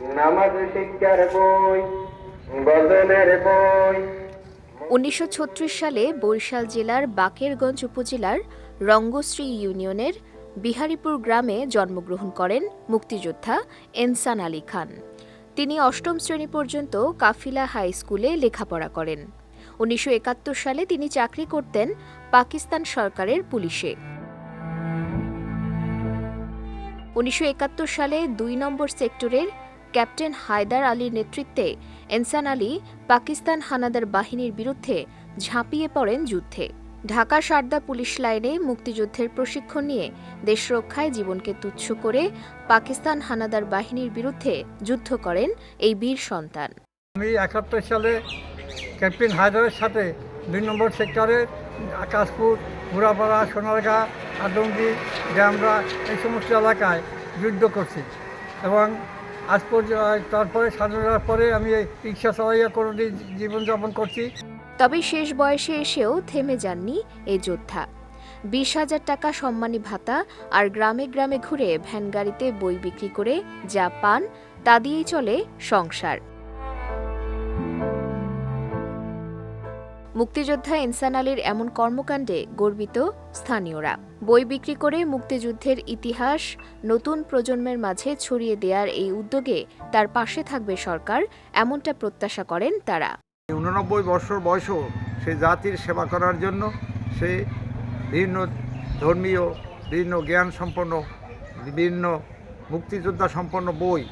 নামাজ শিক্ষার বই, গজলের বই। উনিশশো সালে বরিশাল জেলার বাকেরগঞ্জ উপজেলার রঙ্গশ্রী ইউনিয়নের বিহারীপুর গ্রামে জন্মগ্রহণ করেন মুক্তিযোদ্ধা এনসান আলী খান। তিনি অষ্টম শ্রেণি পর্যন্ত কাফিলা হাই স্কুলে লেখাপড়া করেন। উনিশশো একাত্তর সালে তিনি চাকরি করতেন পাকিস্তান সরকারের পুলিশে। উনিশশো একাত্তর সালে দুই নম্বর সেক্টরের ক্যাপ্টেন হায়দার আলীর নেতৃত্বে এনসান আলী পাকিস্তান হানাদার বাহিনীর বিরুদ্ধে ঝাঁপিয়ে পড়েন যুদ্ধে। ঢাকা সারদা পুলিশ লাইনে মুক্তিযুদ্ধের প্রশিক্ষণ নিয়ে দেশ রক্ষায় জীবনকে তুচ্ছ করে পাকিস্তান হানাদার বাহিনীর বিরুদ্ধে যুদ্ধ করেন এই বীর সন্তান। আমি একাত্তর সালে ক্যাপ্টেন হায়দারের সাথে দুই নম্বর সেক্টরে আকাশপুর মুরাপাড়া সোনারগাঁ আদমজি ড্যামরা এই সমস্ত এলাকায় যুদ্ধ করছি। এবং আজ পর্যন্ত তারপরে সাধনার পরে আমি রিক্সা চালাইয়া কোনো দিন জীবনযাপন করছি। তবে শেষ বয়সে এসেও থেমে যাননি এই যোদ্ধা। বিশ হাজার টাকা সম্মানী ভাতা আর গ্রামে গ্রামে ঘুরে ভ্যান গাড়িতে বই বিক্রি করে যা পান তা দিয়েই চলে সংসার। মুক্তিযোদ্ধা ইনসান আলীর এমন কর্মকাণ্ডে গর্বিত স্থানীয়রা। বই বিক্রি করে মুক্তিযুদ্ধের ইতিহাস নতুন প্রজন্মের মাঝে ছড়িয়ে দেওয়ার এই উদ্যোগে তার পাশে থাকবে সরকার, এমনটা প্রত্যাশা করেন তারা। উননব্বই বছর বয়সও সে জাতির সেবা করার জন্য সে বিভিন্ন ধর্মীয় বিভিন্ন জ্ঞান সম্পন্ন বিভিন্ন মুক্তিযোদ্ধা সম্পন্ন বই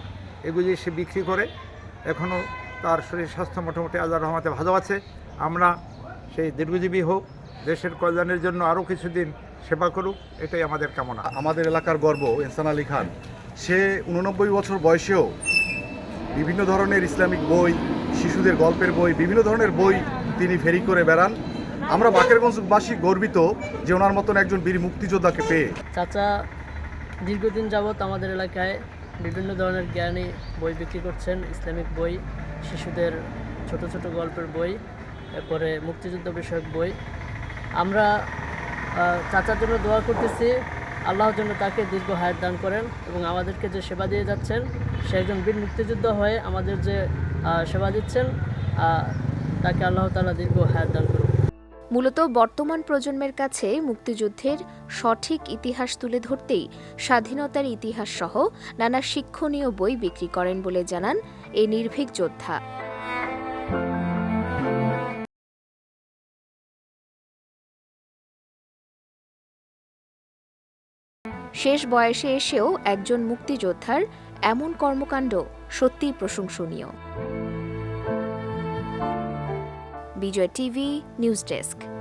এগুলি সে বিক্রি করে এখনও তার শরীর স্বাস্থ্য মোটামুটি আল্লাহ রহমাতে ভালো আছে। আমরা সেই দীর্ঘজীবী হোক দেশের কল্যাণের জন্য আরও কিছুদিন সেবা করুক এটাই আমাদের কামনা। আমাদের এলাকার গর্ব ইনসান আলী খান। সে উননব্বই বছর বয়সেও বিভিন্ন ধরনের ইসলামিক বই শিশুদের গল্পের বই বিভিন্ন ধরনের বই তিনি ফেরি করে বেড়ান। আমরা বাকেরগঞ্জবাসী গর্বিত যে ওনার মতন একজন বীর মুক্তিযোদ্ধাকে পেয়ে। চাচা দীর্ঘদিন যাবৎ আমাদের এলাকায় বিভিন্ন ধরনের জ্ঞানী বই বিক্রি করছেন ইসলামিক বই শিশুদের ছোট ছোট গল্পের বই। এরপরে মুক্তিযুদ্ধ বিষয়ক বই। আমরা চাচার জন্য দোয়া করতেছি। আল্লাহর জন্য তাকে দীর্ঘ হায়াত দান করেন এবং আমাদেরকে যে সেবা দিয়ে যাচ্ছেন, সে একজন বীর মুক্তিযুদ্ধ হয়ে আমাদের যে সেবা দিচ্ছেন তাকে আল্লাহ তাআলা দীর্ঘ হায়াত দান করুন মূলত বর্তমান প্রজন্মের কাছে মুক্তিযুদ্ধের সঠিক ইতিহাস তুলে ধরতেই স্বাধীনতার ইতিহাস সহ নানা শিক্ষণীয় বই বিক্রি করেন বলে জানান এই নির্ভীক যোদ্ধা। শেষ বয়সে এসেও একজন মুক্তিযোদ্ধার এমন কর্মকাণ্ড সত্যিই প্রশংসনীয়। Bijoy TV news desk.